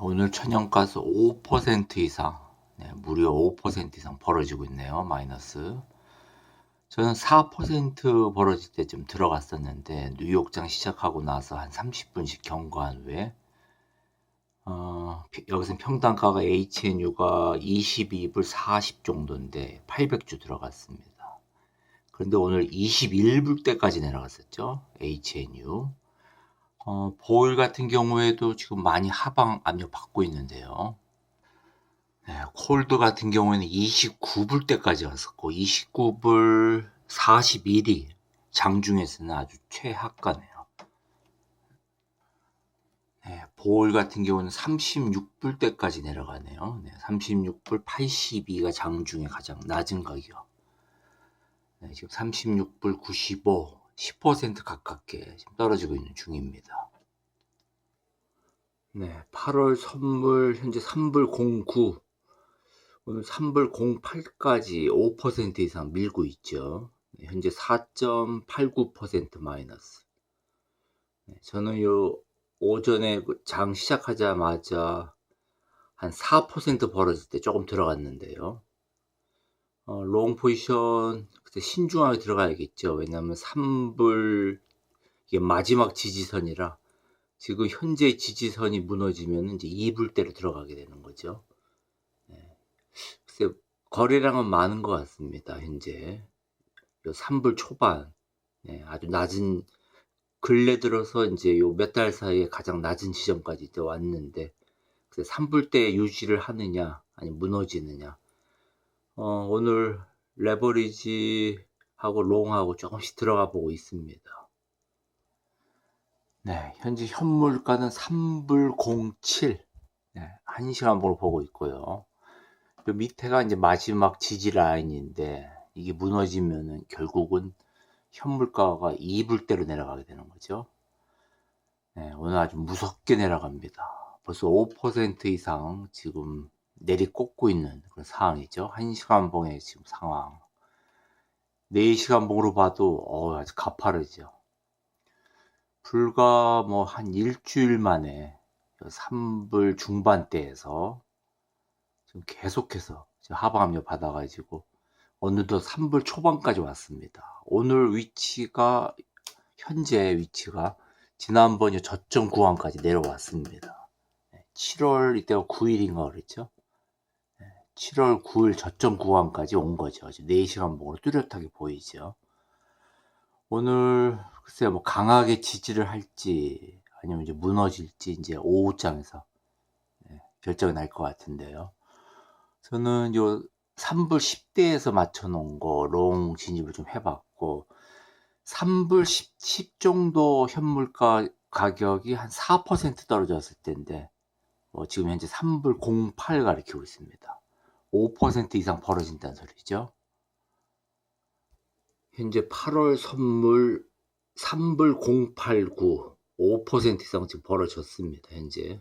오늘 천연가스 5% 이상, 네, 무려 5% 이상 벌어지고 있네요. 마이너스. 저는 4% 벌어질 때좀 들어갔었는데 뉴욕장 시작하고 나서 한 30분씩 경과한 후에 어, 피- 여기서 평단가가 HNU가 22불 40 정도인데 800주 들어갔습니다. 그런데 오늘 21불 때까지 내려갔었죠. HNU. 어, 보일 같은 경우에도 지금 많이 하방 압력 받고 있는데요. 네, 콜드 같은 경우에는 29불 때까지 왔었고 29불 41이 장중에서는 아주 최하가네요. 네, 보일 같은 경우는 36불 때까지 내려가네요. 네, 36불 82가 장중에 가장 낮은 가격. 네, 지금 36불 95, 10% 가깝게 떨어지고 있는 중입니다. 네, 8월 선물 현재 3불 09, 오늘 3불 08까지 5% 이상 밀고 있죠. 네, 현재 4.89% 마이너스. 네, 저는 요 오전에 그장 시작하자마자 한 4% 벌어질 때 조금 들어갔는데요. 어, 롱 포지션 그때 신중하게 들어가야겠죠. 왜냐하면 3불 이게 마지막 지지선이라 지금 현재 지지선이 무너지면 이제 2불대로 들어가게 되는 거죠. 네. 글쎄 거래량은 많은 것 같습니다. 현재 요 3불 초반 네, 아주 낮은 근래 들어서 이제 요 몇 달 사이에 가장 낮은 지점까지 이제 왔는데 글쎄 3불대 유지를 하느냐 아니 무너지느냐 어, 오늘 레버리지하고 롱하고 조금씩 들어가 보고 있습니다. 네, 현재 현물가는 3불 07, 네, 1시간 보로 보고 있고요. 그 밑에가 이제 마지막 지지 라인인데 이게 무너지면은 결국은 현물가가 2불대로 내려가게 되는 거죠. 네, 오늘 아주 무섭게 내려갑니다. 벌써 5% 이상 지금 내리꽂고 있는 그런 상황이죠. 1시간 봉의 지금 상황. 4시간 봉으로 봐도 어, 아주 가파르죠. 불과 뭐 한 일주일 만에 3불 중반대에서 지금 계속해서 지금 하방압력 받아가지고 어느덧 3불 초반까지 왔습니다. 오늘 위치가 현재 위치가 지난번에 저점 구간까지 내려왔습니다. 7월 이때가 9일인가 그랬죠? 7월 9일 저점 구간까지 온 거죠. 4시간 보고 뚜렷하게 보이죠. 오늘 글쎄요 뭐 강하게 지지를 할지 아니면 이제 무너질지 이제 오후장에서 네, 결정이 날 것 같은데요. 저는 요 3불 10대에서 맞춰 놓은 거 롱 진입을 좀 해봤고 3불 10, 10 정도 현물가 가격이 한 4% 떨어졌을 때인데 뭐 지금 현재 3불 08 가리키고 있습니다. 5% 이상 벌어진다는 소리죠. 현재 8월 선물 3불 089 5% 이상 지금 벌어졌습니다. 현재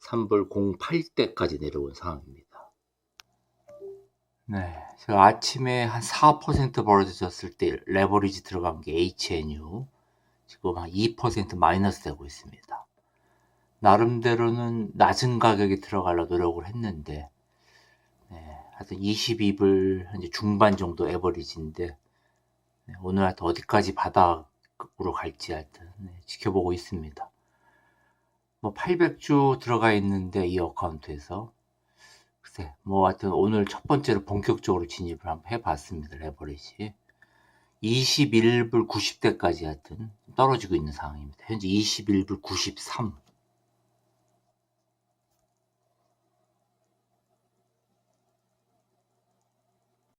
3불 08대까지 내려온 상황입니다. 네, 제가 아침에 한 4% 벌어졌을 때 레버리지 들어간 게 HNU 지금 한 2% 마이너스 되고 있습니다. 나름대로는 낮은 가격에 들어가려 노력을 했는데 네, 하여튼 22불 현재 중반 정도 에버리지인데 네, 오늘 하여튼 어디까지 바닥으로 갈지 하여튼 네, 지켜보고 있습니다. 뭐 800주 들어가 있는데 이 어카운트에서 글쎄 뭐 하여튼 오늘 첫 번째로 본격적으로 진입을 한번 해봤습니다. 레버리지 21불 90대까지 하여튼 떨어지고 있는 상황입니다. 현재 21불 93